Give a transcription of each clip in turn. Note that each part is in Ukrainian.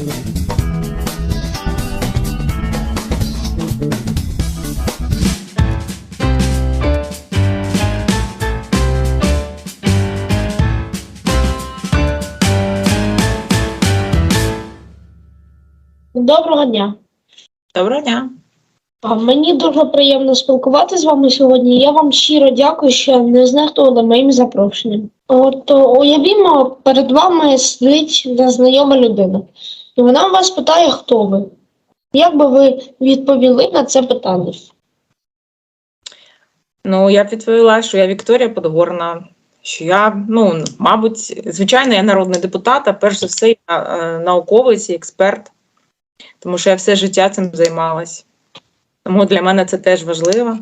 Доброго дня. Доброго дня. А, Мені дуже приємно спілкуватися з вами сьогодні. Я вам щиро дякую, що не знехтували моїм запрошенням. От уявімо, перед вами сидить незнайома людина, і вона вас питає, хто ви. Як би ви відповіли на це питання? Ну, я б відповіла, що я Вікторія Подгорна, що я, ну, мабуть, звичайно, я народний депутат, а перш за все, я е, науковець і експерт, тому що я все життя цим займалась. Тому для мене це теж важливо.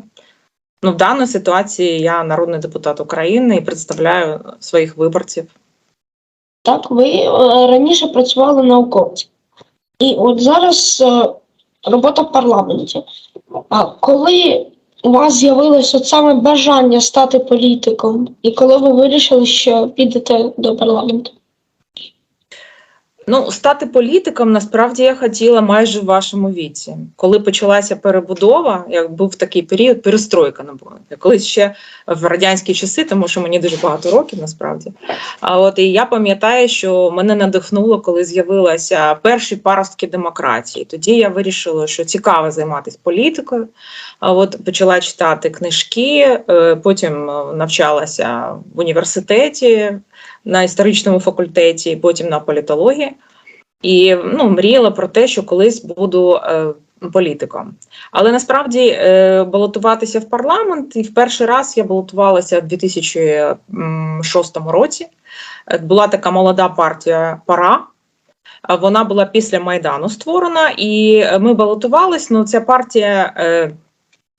Ну, в даній ситуації я народний депутат України і представляю своїх виборців. Так, ви е, раніше працювали науковцем. І от зараз е, робота в парламенті. А коли у вас з'явилось от саме бажання стати політиком, і коли ви вирішили, що підете до парламенту? Ну, стати політиком насправді я хотіла майже в вашому віці. Коли почалася перебудова, як був такий період, перестройка не було. Я колись ще в радянські часи, тому що мені дуже багато років насправді. А от і я пам'ятаю, що мене надихнуло, коли з'явилися перші паростки демократії. Тоді я вирішила, що цікаво займатися політикою. А от почала читати книжки, е, потім е, навчалася в університеті на історичному факультеті, потім на політології. І ну, мріяла про те, що колись буду е, політиком. Але насправді е, балотуватися в парламент, і в перший раз я балотувалася в 2006 році. Е, Була така молода партія Пара. Вона була після Майдану створена, і ми балотувались. Ну, ця партія е,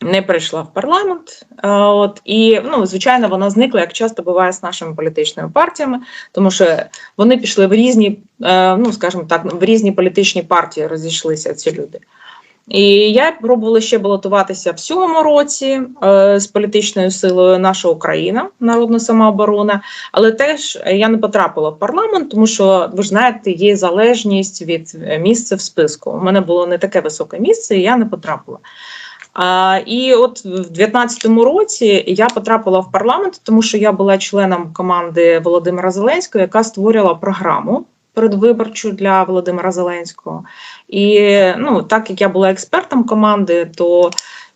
не прийшла в парламент. Е, от, і, ну, звичайно, вона зникла, як часто буває з нашими політичними партіями, тому що вони пішли в різні, е, ну скажімо так, в різні політичні партії розійшлися ці люди. І я пробувала ще балотуватися в сьомому році е, з політичною силою Наша Україна, народна самооборона, але теж я не потрапила в парламент, тому що ви ж знаєте, є залежність від місця в списку. У мене було не таке високе місце, і я не потрапила. А, і от в 2019 році я потрапила в парламент, тому що я була членом команди Володимира Зеленського, яка створювала програму передвиборчу для Володимира Зеленського. І ну, так як я була експертом команди, то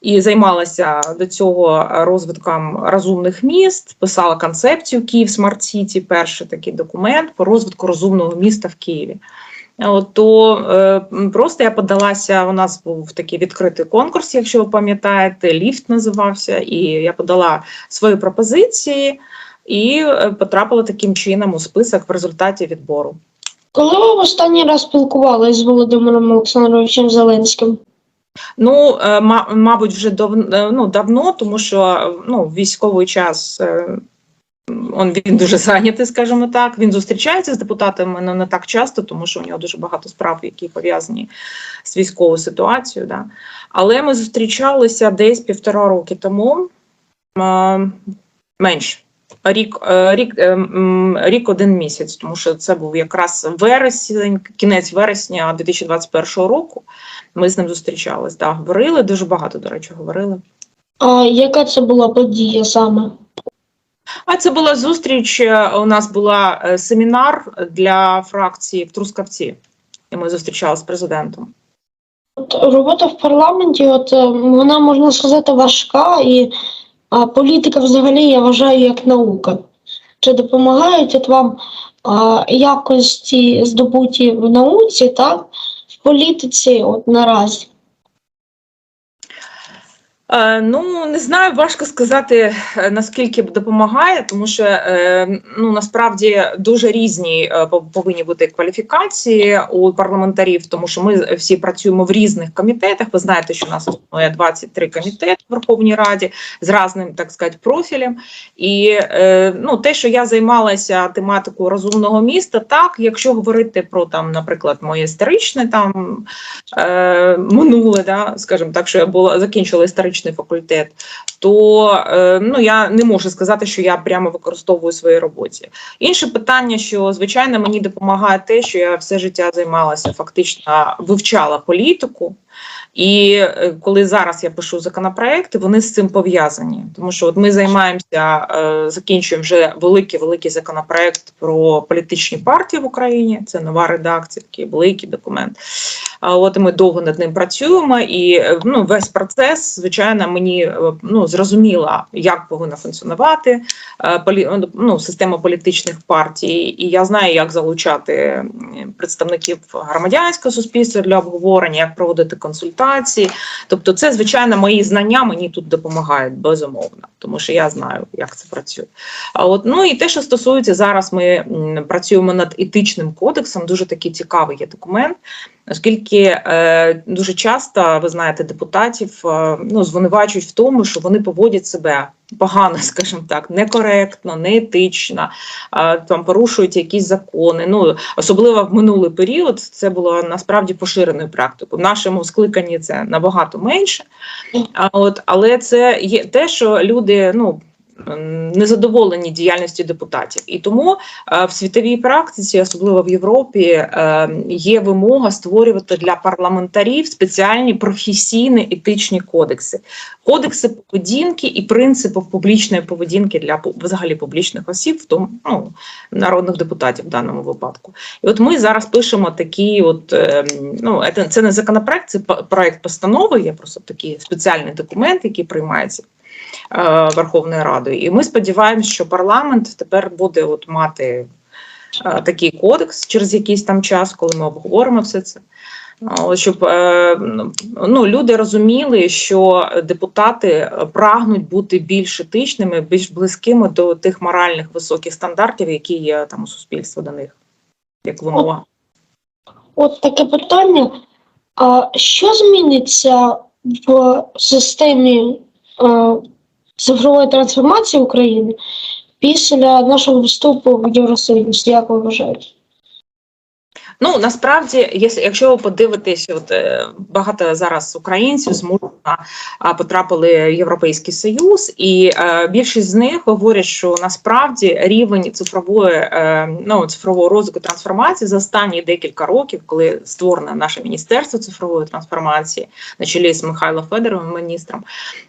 і займалася до цього розвитком розумних міст, писала концепцію Київ Смарт Сіті, перший такий документ по розвитку розумного міста в Києві. От, то е, просто я подалася. У нас був такий відкритий конкурс, якщо ви пам'ятаєте, ліфт називався, і я подала свої пропозиції і е, потрапила таким чином у список в результаті відбору. Коли ви останній раз спілкувалися з Володимиром Олександровичем Зеленським? Ну, е, ма- мабуть, вже дав, е, ну, давно, тому що е, ну, військовий час он, він дуже зайнятий, скажімо так. Він зустрічається з депутатами але не так часто, тому що у нього дуже багато справ, які пов'язані з військовою ситуацією. Да. Але ми зустрічалися десь півтора роки тому, менше. Рік, е, рік, е, рік один місяць, тому що це був якраз вересень, кінець вересня 2021 року. Ми з ним зустрічались. Да, говорили дуже багато, до речі, говорили. А яка це була подія саме? А це була зустріч. е, У нас була семінар для фракції в Трускавці, і ми зустрічалися з президентом. От робота в парламенті, от вона можна сказати важка, і а, політика взагалі я вважаю як наука. Чи допомагають от вам а, якості здобуті в науці, так, в політиці от наразі? Е, ну не знаю, важко сказати е, наскільки допомагає, тому що е, ну насправді дуже різні повинні бути кваліфікації у парламентарів, тому що ми всі працюємо в різних комітетах. Ви знаєте, що у нас існує 23 комітети в Верховній Раді з різним, так сказати, профілем. І ну, те, що я займалася тематикою розумного міста, так, якщо говорити про там, наприклад, моє історичне там минуле, да, скажімо так, що я була закінчила історичне історичний факультет, то е, ну я не можу сказати, що я прямо використовую в своїй роботі. Інше питання, що звичайно мені допомагає те, що я все життя займалася, фактично вивчала політику. І е, коли зараз я пишу законопроекти, вони з цим пов'язані, тому що от ми займаємося, е, закінчуємо вже великий великий законопроект про політичні партії в Україні. Це нова редакція, такий великий документ. От ми довго над ним працюємо, і е, ну весь процес, звичайно, мені ну зрозуміла, як повинна функціонувати ну, система політичних партій, і я знаю, як залучати представників громадянського суспільства для обговорення, як проводити консультації. Тобто, це звичайно мої знання мені тут допомагають безумовно, тому що я знаю, як це працює. А от ну і те, що стосується зараз, ми працюємо над етичним кодексом. Дуже такий цікавий є документ. Оскільки е, дуже часто ви знаєте депутатів е, ну звинувачують в тому, що вони поводять себе погано, скажімо так, некоректно, неетично, е, там порушують якісь закони. Ну особливо в минулий період це було насправді поширеною практикою. В нашому скликанні це набагато менше. А от але це є те, що люди ну. Незадоволені діяльністю депутатів, і тому е, в світовій практиці, особливо в Європі, е, є вимога створювати для парламентарів спеціальні професійні етичні кодекси, кодекси поведінки і принципи публічної поведінки для взагалі публічних осіб, в тому ну, народних депутатів в даному випадку. І от ми зараз пишемо такі, от е, ну це, не законопроект, це проект постанови. Є просто такий спеціальний документ, який приймається Верховною Радою. І ми сподіваємося, що парламент тепер буде от мати е, такий кодекс через якийсь там час, коли ми обговоримо все це. Е, Щоб е, ну, люди розуміли, що депутати е, прагнуть бути більш етичними, більш близькими до тих моральних високих стандартів, які є там у суспільства до них, як вимога. От таке питання. А що зміниться в системі е, цифрової трансформації України після нашого вступу в Євросоюз? Як ви? Ну насправді, якщо ви подивитесь, от е, багато зараз українців змушено потрапили в Європейський Союз, і е, більшість з них говорять, що насправді рівень цифрової е, ну цифрового розвитку трансформації за останні декілька років, коли створено наше міністерство цифрової трансформації на чолі з Михайлом Федоровим міністром,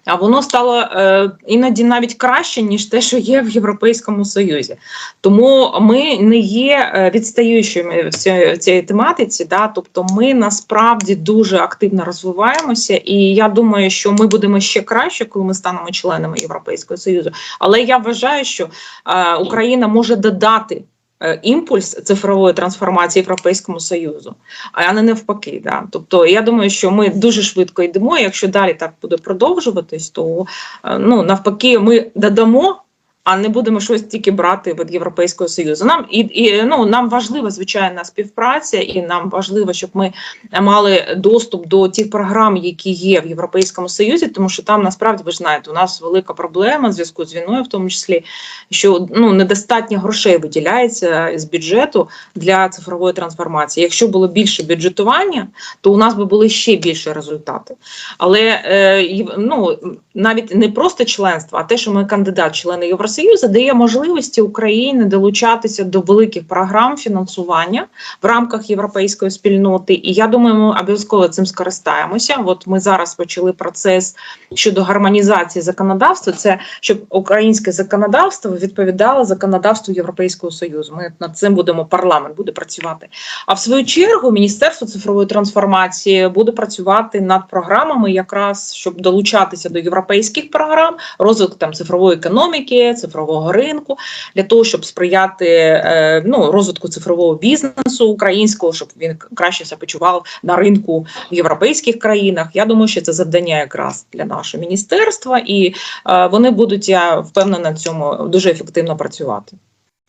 а воно стало е, іноді навіть краще ніж те, що є в Європейському Союзі. Тому ми не є е, відстаючими в цій тематиці. Да? Тобто ми насправді дуже активно розвиваємося, і я думаю, що ми будемо ще краще, коли ми станемо членами Європейського Союзу. Але я вважаю, що е, Україна може додати. е, Імпульс цифрової трансформації Європейському Союзу, а не навпаки. Да? Тобто, я думаю, що ми дуже швидко йдемо. Якщо далі так буде продовжуватись, то е, ну навпаки, ми додамо а не будемо щось тільки брати від Європейського Союзу. Нам і, і ну нам важлива звичайна співпраця, і нам важливо, щоб ми мали доступ до тих програм, які є в Європейському Союзі, тому що там насправді ви ж знаєте, у нас велика проблема в зв'язку з війною, в тому числі, що ну недостатньо грошей виділяється з бюджету для цифрової трансформації. Якщо було більше бюджетування, то у нас би були ще більше результати. Але е, ну навіть не просто членство, а те, що ми кандидат, члени Євросоюзу, дає можливості Україні долучатися до великих програм фінансування в рамках європейської спільноти. І я думаю, ми обов'язково цим скористаємося. От ми зараз почали процес щодо гармонізації законодавства. Це щоб українське законодавство відповідало законодавству Європейського союзу. Ми над цим будемо парламент буде працювати. А в свою чергу Міністерство цифрової трансформації буде працювати над програмами, якраз щоб долучатися до європейських програм, розвитку там цифрової економіки, цифрового ринку, для того, щоб сприяти е, ну, розвитку цифрового бізнесу українського, щоб він краще себе почував на ринку в європейських країнах. Я думаю, що це завдання якраз для нашого міністерства, і е, вони будуть, я впевнена, на цьому дуже ефективно працювати.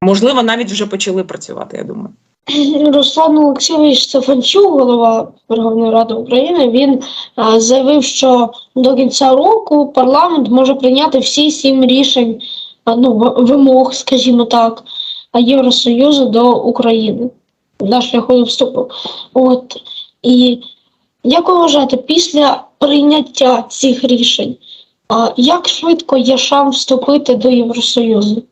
Можливо, навіть вже почали працювати. Я думаю. Руслан Олексійович Стефанчук, голова Верховної Ради України, він а, заявив, що до кінця року парламент може прийняти всі сім рішень, ну, вимог, скажімо так, Євросоюзу до України для шляху вступу. От і як ви вважаєте, після прийняття цих рішень як швидко є шанс вступити до Євросоюзу?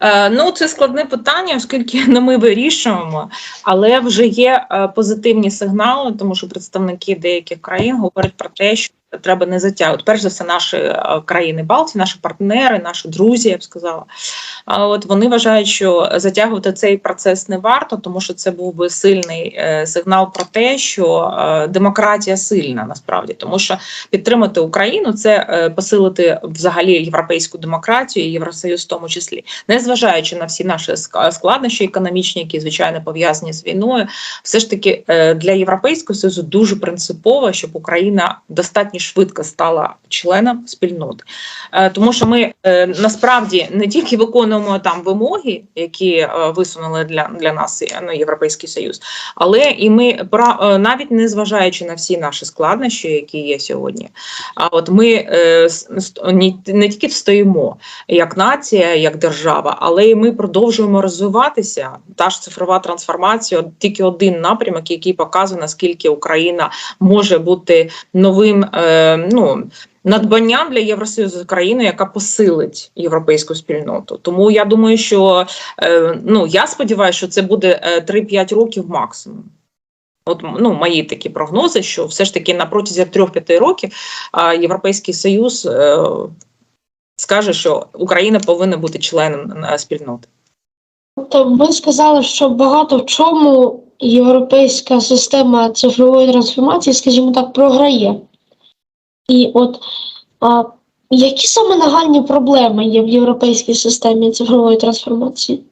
Е, Ну, це складне питання, оскільки не ми вирішуємо, але вже є е, позитивні сигнали, тому що представники деяких країн говорять про те, що треба не затягувати. Перш за все, наші е, країни Балтії, наші партнери, наші друзі, я б сказала. От вони вважають, що затягувати цей процес не варто, тому що це був би сильний е, сигнал про те, що е, демократія сильна насправді, тому що підтримати Україну це посилити взагалі європейську демократію і Євросоюз в тому числі незважаючи на всі наші складнощі економічні, які звичайно пов'язані з війною, все ж таки для європейського союзу дуже принципово, щоб Україна достатньо швидко стала членом спільноти, Е, тому що ми е, насправді не тільки виконуємо там вимоги, які е, висунули для, для нас ну, європейський союз, але і ми навіть не зважаючи на всі наші складнощі, які є сьогодні. А от ми не, тільки встоїмо як нація, як держава, але й ми продовжуємо розвиватися. Та ж цифрова трансформація тільки один напрямок, який показує наскільки Україна може бути новим ну. Надбанням для Євросоюзу країни, яка посилить європейську спільноту. Тому я думаю, що е, ну я сподіваюся, що це буде е, 3-5 років максимум. От ну, мої такі прогнози, що все ж таки на протязі 3-5 років Європейський Союз е, скаже, що Україна повинна бути членом е, спільноти. Тобто ви сказали, що багато в чому європейська система цифрової трансформації, скажімо так, програє. І от а, які саме нагальні проблеми є в європейській системі цифрової трансформації?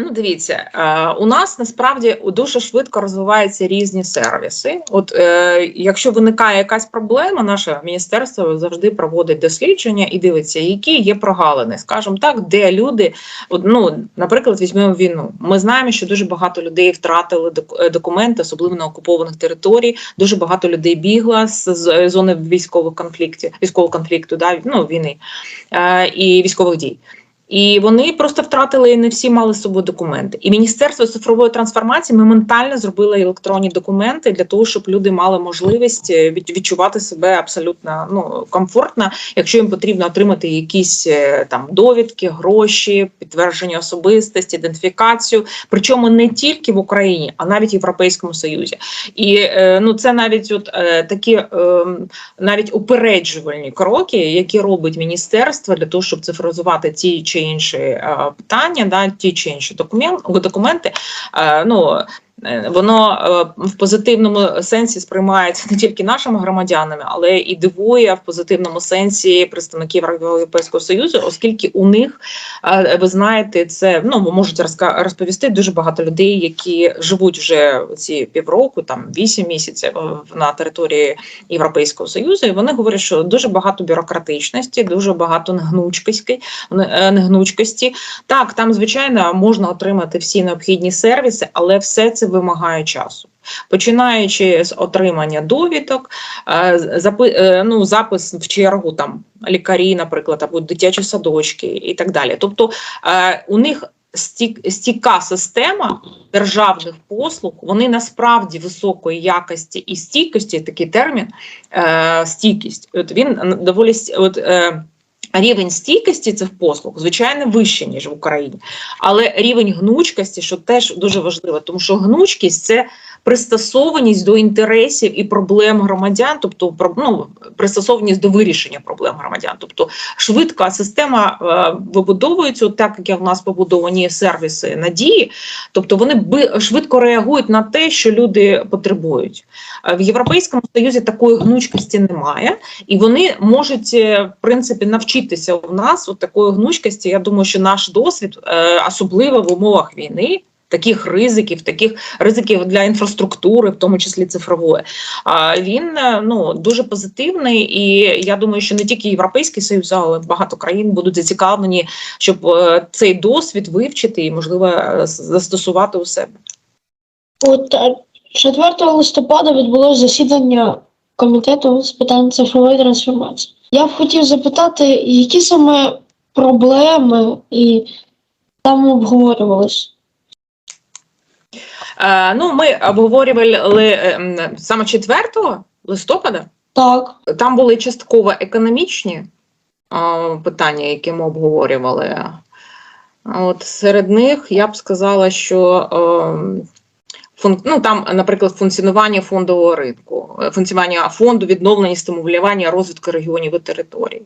Е, Ну, дивіться, е, у нас насправді дуже швидко розвиваються різні сервіси. От е, якщо виникає якась проблема, наше міністерство завжди проводить дослідження і дивиться, які є прогалини, скажімо так, де люди, ну, наприклад, візьмемо війну. Ми знаємо, що дуже багато людей втратили е, документи, особливо на окупованих територій. Дуже багато людей бігло з, з зони військових конфліктів, військового конфлікту, да, ну, війни е, і військових дій. І вони просто втратили і не всі мали з собою документи. І Міністерство цифрової трансформації моментально зробило електронні документи для того, щоб люди мали можливість е, відчувати себе абсолютно ну комфортно, якщо їм потрібно отримати якісь е, там довідки, гроші, підтвердження особистості, ідентифікацію. Причому не тільки в Україні, а навіть в Європейському Союзі. І е, ну це навіть от такі е, навіть упереджувальні кроки, які робить міністерство для того, щоб цифровізувати ті чи інші е, питання, да, ті чи інші документи, документи. Ну, Воно е, в позитивному сенсі сприймається не тільки нашими громадянами, але і дивує в позитивному сенсі представників Європейського союзу, оскільки у них е, ви знаєте, це ну можуть розповісти дуже багато людей, які живуть вже ці півроку, там вісім місяців е, на території Європейського союзу, і вони говорять, що дуже багато бюрократичності, дуже багато негнучкості, е, негнучкості. Так, там звичайно можна отримати всі необхідні сервіси, але все це вимагає часу. Починаючи з отримання довідок, е, е, ну, запис в чергу там лікарі, наприклад, або дитячі садочки і так далі. Тобто е, у них стійка система державних послуг, вони насправді високої якості і стійкості, такий термін стійкість. От він доволі от, рівень стійкості цих послуг, звичайно, вищий, ніж в Україні. Але рівень гнучкості, що теж дуже важливо, тому що гнучкість це пристосованість до інтересів і проблем громадян, тобто ну, пристосованість до вирішення проблем громадян. Тобто швидка система е, вибудовується, так як в нас побудовані сервіси надії, тобто вони швидко реагують на те, що люди потребують. Е, В Європейському Союзі такої гнучкості немає, і вони можуть е, в принципі навчитися у нас от такої гнучкості. Я думаю, що наш досвід, особливо в умовах війни. Таких ризиків, таких ризиків для інфраструктури, в тому числі цифрової, а він е, ну дуже позитивний, і я думаю, що не тільки Європейський Союз, але багато країн будуть зацікавлені, щоб е, цей досвід вивчити і можливо е, застосувати у себе. От е, 4 листопада відбулося засідання комітету з питань цифрової трансформації. Я б хотів запитати, які саме проблеми і там обговорювались? Е, ну, ми обговорювали е, саме четвертого. листопада. Так. Там були частково економічні питання, які ми обговорювали. От серед них я б сказала, що е, ну, там, наприклад, функціонування фондового ринку, е, функціонування фонду відновлення і стимулювання розвитку регіонів і територій.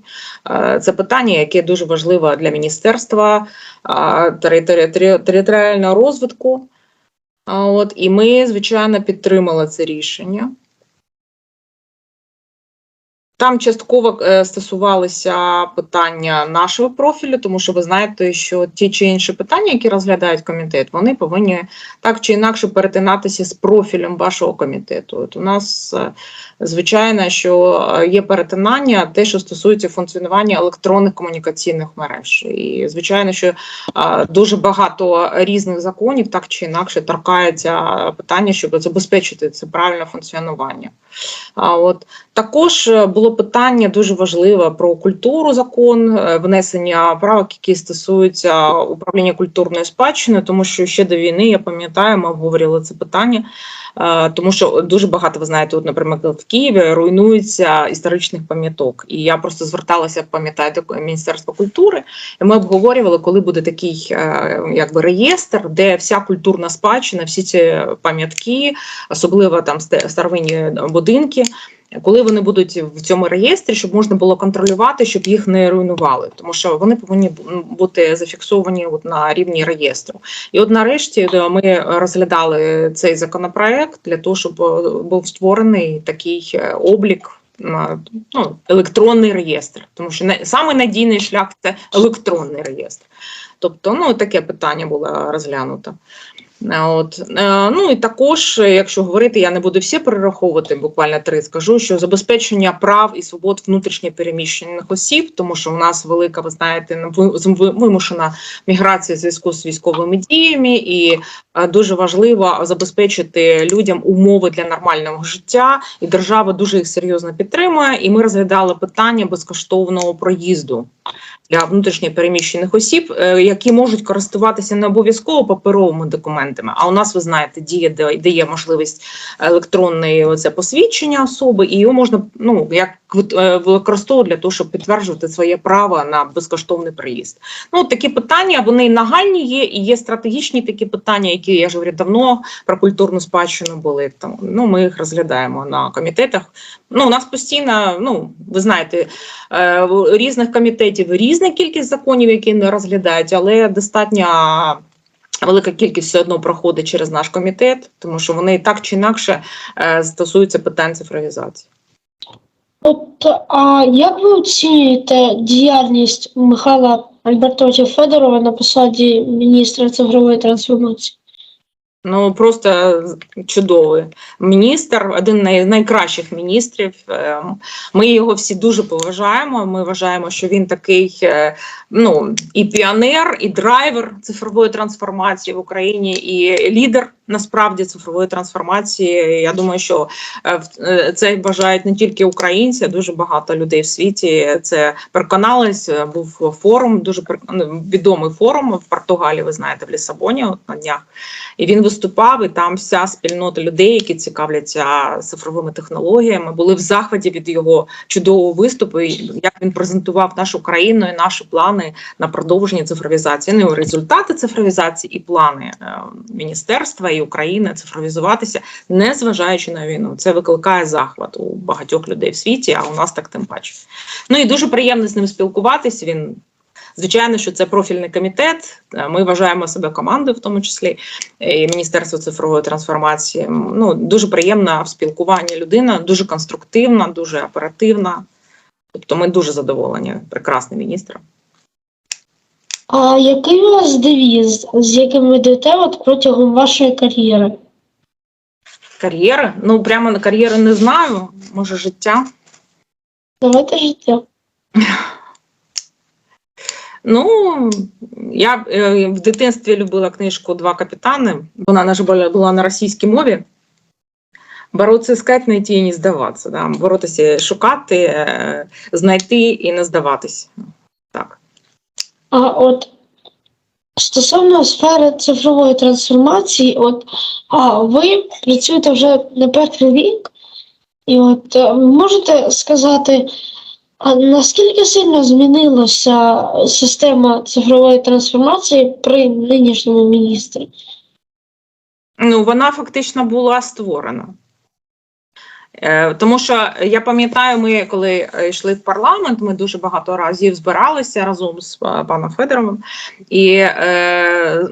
Е, Це питання, яке дуже важливе для міністерства територіального розвитку. От, і ми, звичайно, підтримали це рішення. Там частково е, стосувалися питання нашого профілю, тому що ви знаєте, що ті чи інші питання, які розглядають комітет, вони повинні так чи інакше перетинатися з профілем вашого комітету. От у нас е, звичайно, що е, є перетинання, те, що стосується функціонування електронних комунікаційних мереж, і звичайно, що е, дуже багато різних законів так чи інакше торкається питання, щоб забезпечити це правильне функціонування. А от також е, було питання дуже важливе про культуру закон, внесення правок, які стосуються управління культурною спадщиною, тому що ще до війни я пам'ятаю, ми обговорювали це питання. Тому що дуже багато ви знаєте, от, наприклад, в Києві руйнуються історичних пам'яток. І я просто зверталася, пам'ятаєте, Міністерство культури, і ми обговорювали, коли буде такий е, якби реєстр, де вся культурна спадщина, всі ці пам'ятки, особливо там старовинні будинки. Коли вони будуть в цьому реєстрі, щоб можна було контролювати, щоб їх не руйнували, тому що вони повинні бути зафіксовані от на рівні реєстру. І от нарешті е, ми розглядали цей законопроект для того, щоб е, був створений такий е, облік. Ну, електронний реєстр, тому що не саме шлях це електронний реєстр. Тобто, ну таке питання було розглянуто. От е, ну і також, якщо говорити, я не буду всі перераховувати, буквально три скажу, що забезпечення прав і свобод внутрішньо переміщених осіб, тому що у нас велика, ви знаєте, ви- ви- вимушена міграція в зв'язку з військовими діями, і е, дуже важливо забезпечити людям умови для нормального життя, і держава дуже їх серйозно підтримує. І ми розглядали питання безкоштовного проїзду для внутрішньо переміщених осіб, е, які можуть користуватися не обов'язково паперовими документами. А у нас ви знаєте, діє де- дає можливість електронної оце посвідчення особи, і його можна ну як е, використовувати для того, щоб підтверджувати своє право на безкоштовний приїзд. Ну такі питання вони нагальні є, і є стратегічні такі питання, які я ж говорю давно про культурну спадщину були. Тому ну ми їх розглядаємо на комітетах. Ну у нас постійно, ну ви знаєте, е, різних комітетів різна кількість законів, які не розглядають, але достатньо велика кількість все одно проходить через наш комітет, тому що вони так чи інакше е, стосуються питань цифровізації. От а як ви оцінюєте діяльність Михайла Альбертовича Федорова на посаді міністра цифрової трансформації? Ну просто чудовий міністр, один з найкращих міністрів. Е, Ми його всі дуже поважаємо. Ми вважаємо, що він такий е, ну і піонер, і драйвер цифрової трансформації в Україні, і лідер насправді цифрової трансформації. Я думаю, що е, е, це бажають не тільки українці, а дуже багато людей в світі. Це переконались. Е, Був форум, дуже ну, відомий форум в Португалії. Ви знаєте, в Лісабоні на днях. І він виступав, і там вся спільнота людей, які цікавляться цифровими технологіями, були в захваті від його чудового виступу, і як він презентував нашу країну і наші плани на продовження цифровізації. Ну, результати цифровізації і плани міністерства і України цифровізуватися, не зважаючи на війну. Це викликає захват у багатьох людей в світі, а у нас так тим паче. Ну і дуже приємно з ним спілкуватись. Він Звичайно, що це профільний комітет. Ми вважаємо себе командою, в тому числі і Міністерство цифрової трансформації. Ну дуже приємна в спілкуванні людина, дуже конструктивна, дуже оперативна. Тобто, ми дуже задоволені. Прекрасний міністр. А який у вас девіз, з яким ви йдете от протягом вашої кар'єри? Кар'єри? Ну прямо на кар'єри не знаю. Може, життя. Давайте життя. Ну я е, в дитинстві любила книжку Два капітани. Вона на жаль, була, на російській мові. Бороться искать, найти і не здаватися. Да? Боротися, шукати, е, знайти і не здаватись. От стосовно сфери цифрової трансформації, от а ви працюєте вже не перший рік, І от е, можете сказати, а наскільки сильно змінилася система цифрової трансформації при нинішньому міністрі? Ну, вона фактично була створена. Е, Тому що я пам'ятаю, ми коли е, йшли в парламент, ми дуже багато разів збиралися разом з е, паном Федоровим і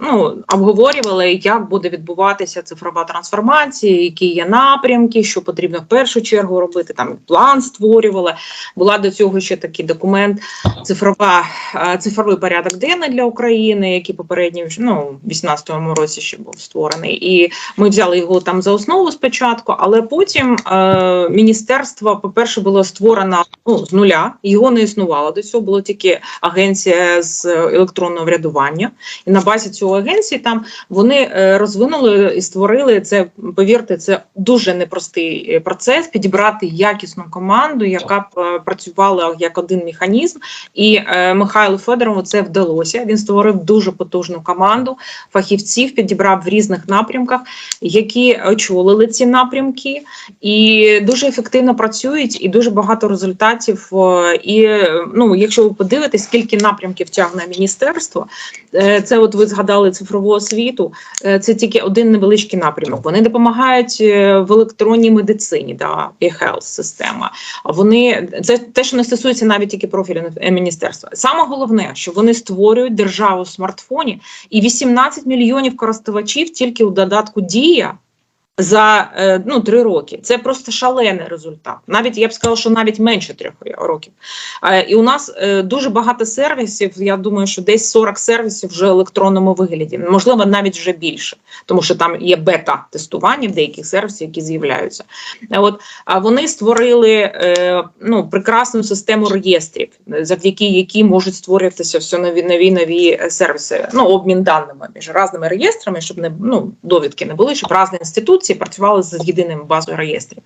ну, обговорювали, як буде відбуватися цифрова трансформація, які є напрямки, що потрібно в першу чергу робити. Там план створювали. Була до цього ще такий документ цифрова, цифровий порядок денний для України, який попередньо ну, в 18-му році ще був створений. І ми взяли його там за основу спочатку, але потім міністерство, по-перше, було створено ну, з нуля, його не існувало. До цього було тільки агенція з електронного врядування. І на базі цього агенції там вони е, розвинули і створили це. Повірте, це дуже непростий е, процес підібрати якісну команду, яка б е, працювала як один механізм. І е, Михайлу Федорову це вдалося. Він створив дуже потужну команду фахівців, підібрав в різних напрямках, які очолили ці напрямки, і дуже ефективно працюють, і дуже багато результатів. е, І ну, якщо ви подивитесь, скільки напрямків тягне міністерство, е, це от ви згадали цифрову освіту. е, Це тільки один невеличкий напрямок. Вони допомагають в електронній медицині, да, e-health система. А вони це те, що не стосується навіть тільки профілю міністерства. Саме головне, що вони створюють державу в смартфоні, і 18 мільйонів користувачів тільки у додатку Дія. За е, ну три роки це просто шалений результат. Навіть я б сказала, що навіть менше трьох років. Е, і у нас е, дуже багато сервісів. Я думаю, що десь 40 сервісів вже в електронному вигляді, можливо, навіть вже більше, тому що там є бета-тестування в деяких сервісів, які з'являються. От вони створили ну прекрасну систему реєстрів, завдяки якій можуть створюватися все нові нові нові сервіси. Ну обмін даними між різними реєстрами, щоб не ну довідки не були, щоб різні інституції працювали з єдиним базою реєстрів.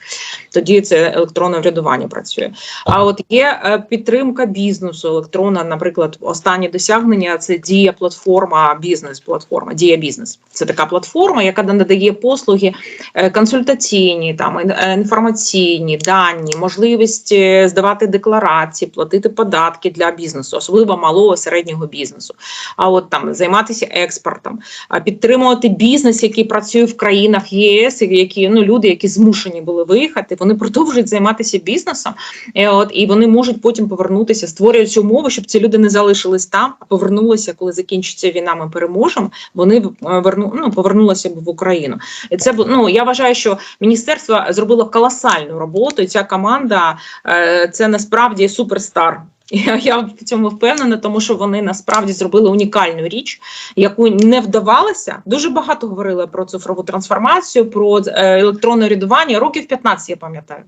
Тоді це електронне врядування працює. А от є е, підтримка бізнесу електронна, наприклад, останні досягнення це дія платформа, бізнес-платформа, дія бізнес. Це така платформа, яка надає послуги е, консультаційні, там е, інформаційні дані, можливість здавати декларації, платити податки для бізнесу, особливо малого середнього бізнесу. А от там займатися експортом, підтримувати бізнес, який працює в країнах ЄС, і які ну люди, які змушені були виїхати, вони продовжують займатися бізнесом. І, от і вони можуть потім повернутися, створюють умови, щоб ці люди не залишились там, а повернулися, коли закінчиться війна. Ми переможемо. Вони е, верну, ну, повернулися б в Україну. І це ну я вважаю, що міністерство зробило колосальну роботу. І ця команда е, це насправді суперстар. Я, я в цьому впевнена, тому що вони насправді зробили унікальну річ, яку не вдавалося. Дуже багато говорили про цифрову трансформацію, про е, електронне рядування. Років 15, я пам'ятаю,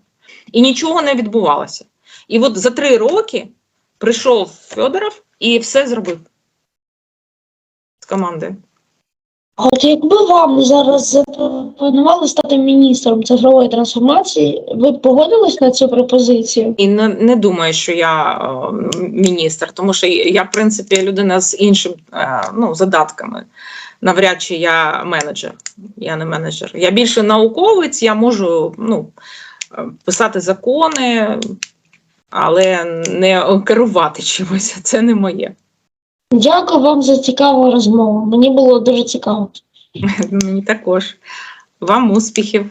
і нічого не відбувалося. І от за три роки прийшов Федоров і все зробив з командою. А От якби вам зараз запропонували стати міністром цифрової трансформації, ви б погодились на цю пропозицію? І не, не думаю, що я е, міністр, тому що я, в принципі, людина з іншим е, ну, задатками. Навряд чи я менеджер. Я не менеджер. Я більше науковець, я можу ну, е, писати закони, але не керувати чимось. Це не моє. Дякую вам за цікаву розмову. Мені було дуже цікаво. Мені також. Вам успіхів.